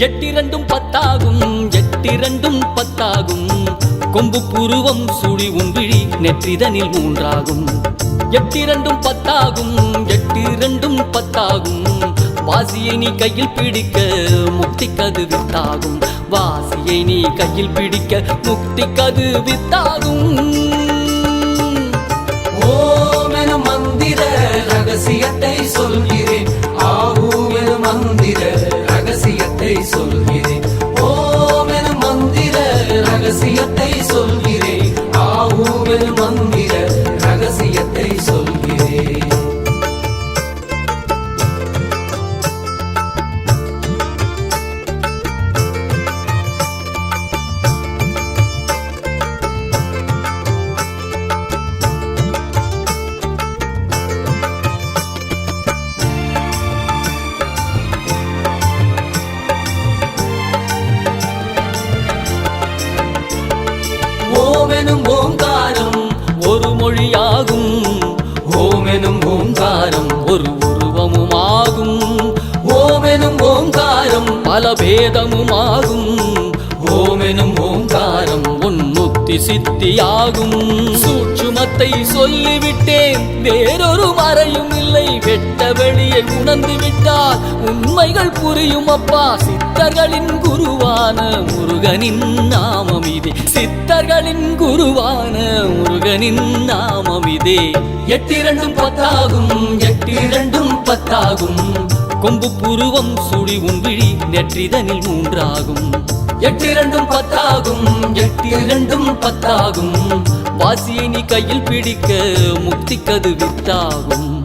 எட்டிரண்டும் பத்தாகும் எட்டிரண்டும் பத்தாகும். கொம்பு புருவம் சுழி உன்விழி நெற்றிதனில் மூன்றாகும். எட்டிரண்டும் பத்தாகும் எட்டிரண்டும் பத்தாகும். வாசியை நீ கையில் பிடிக்க முக்தி கது வித்தாகும். வாசியை நீ கையில் பிடிக்க முக்தி கது வித்தாகும் ஓமென மந்திர ரகசியத்தை சொல்கிறேன். ஓமெனும் ஓங்காரம் ஒரு உருவமுமாகும். ஓமெனும் ஓங்காரம் பல பேதமுமாகும். ஓமெனும் ஓங்காரம் உன்முக்தி சித்தியாகும். சூட்சுமத்தை சொல்லிவிட்டேன் வேறொரு மறையும் இல்லை. வெட்ட வெளியை உணர்ந்து விட்டால் உண்மைகள் புரியும் அப்பா. சித்தர்களின் குருவான முருகனின் நாமம் இதே. சித்தர்களின் குருவான முருகனின் நாமம் இதே. எட்டிரண்டும் பத்தாகும் எட்டிரண்டும் பத்தாகும். கொம்பு புருவம் சுழி உன்விழி நெற்றிதனில் மூன்றாகும். எட்டிரண்டும் பத்தாகும் எட்டிரண்டும் பத்தாகும். வாசியை நீ கையில் பிடிக்க முக்தி கது வித்தாகும்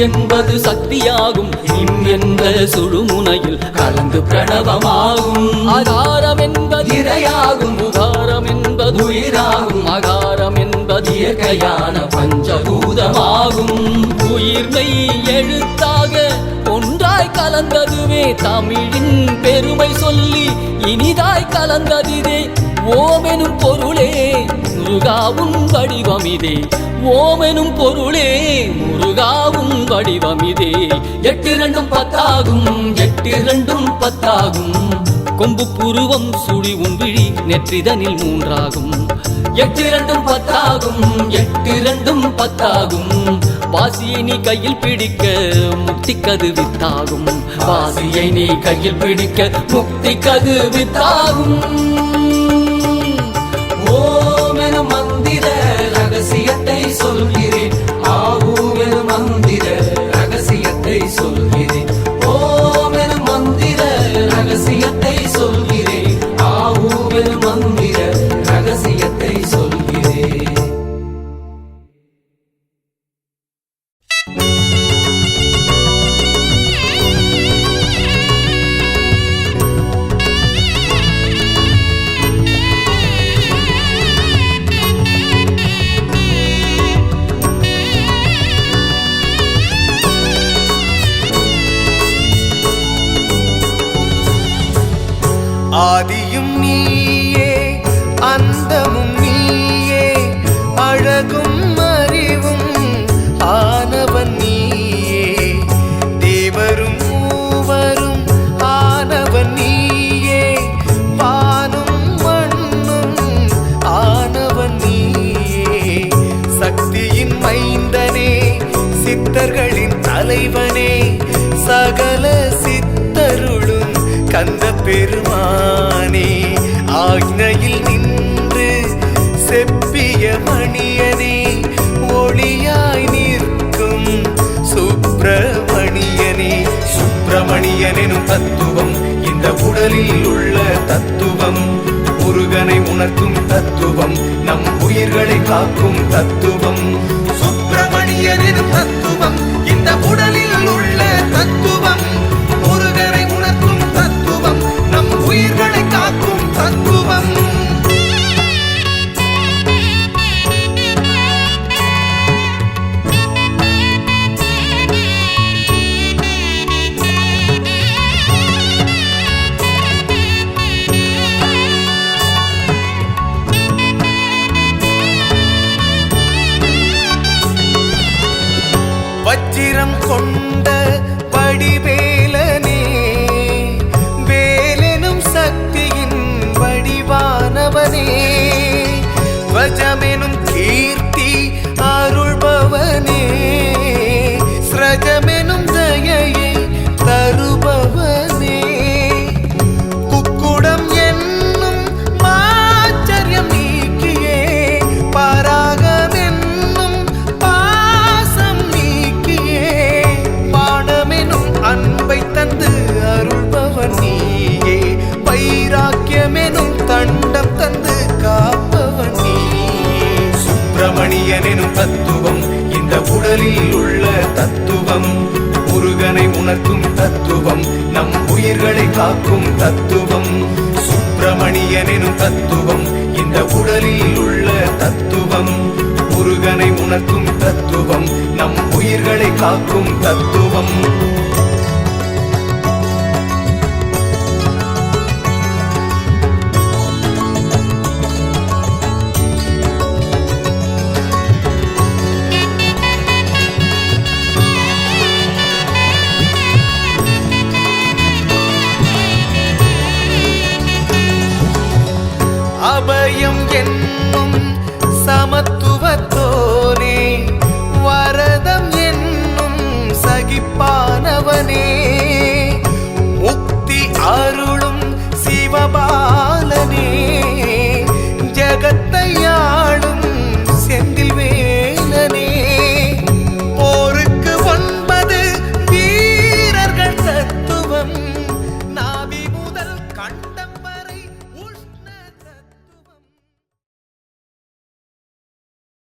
என்பது சக்தியாகும். இம் என்ற சுழுமுனையில் கலந்து பிரணவமாகும். ஆகாரம் என்பது இரையாகும். உகாரம் என்பது உயிராகும். அகாரம் என்பது இயற்கையான பஞ்சபூதமாகும். உயிர்மை எழுத்தாக ஒன்றாய் கலந்ததுவே தமிழின் பெருமை சொல்லி இனிதாய் கலந்ததிதே ஓமெனும் பொருளே முருகாவும் வடிவமிதே. ஓமெனும் பொருளே முருகாவும் வடிவமிதே. எட்டு எட்டிரண்டும் பத்தாகும் எட்டு எட்டிரண்டும் பத்தாகும். கொம்பு புருவம் சுழி உன்விழி நெற்றிதனில் மூன்றாகும். எட்டு எட்டிரண்டும் பத்தாகும் எட்டு எட்டிரண்டும் பத்தாகும். வாசியை நீ கையில் பிடிக்க முக்தி கது வித்தாகும் வாசியை நீ கையில் பிடிக்க முக்தி கது வித்தாகும் ஆதியும் நீயே அந்தமும் நீயே அழகும் அறிவும் ஆனவன் நீயே. தேவரும் மூவரும் ஆனவன் நீயே வானும் மண்ணும் ஆனவன் நீயே. சக்தியின் மைந்தனே சித்தர்களின் தலைவனே பெருமானே ஆக்னையில் நின்று செப்பிய மணியனே ஒளியாய் நிற்கும் சுப்பிரமணியனே. சுப்பிரமணியனும் தத்துவம் இந்த உடலில் உள்ள தத்துவம். முருகனை உணர்த்தும் தத்துவம் நம் உயிர்களை காக்கும் தத்துவம். சுப்பிரமணியனும் தத்துவம் இந்த உடலில் கொண்ட வடிவே தத்துவம். நம் உயிர்களை காக்கும் தத்துவம். சுப்பிரமணியன் எனும் தத்துவம். இந்த உடலில் உள்ள தத்துவம். முருகனை உணர்த்தும் தத்துவம். நம் உயிர்களை காக்கும் தத்துவம். சகிப்பானவனே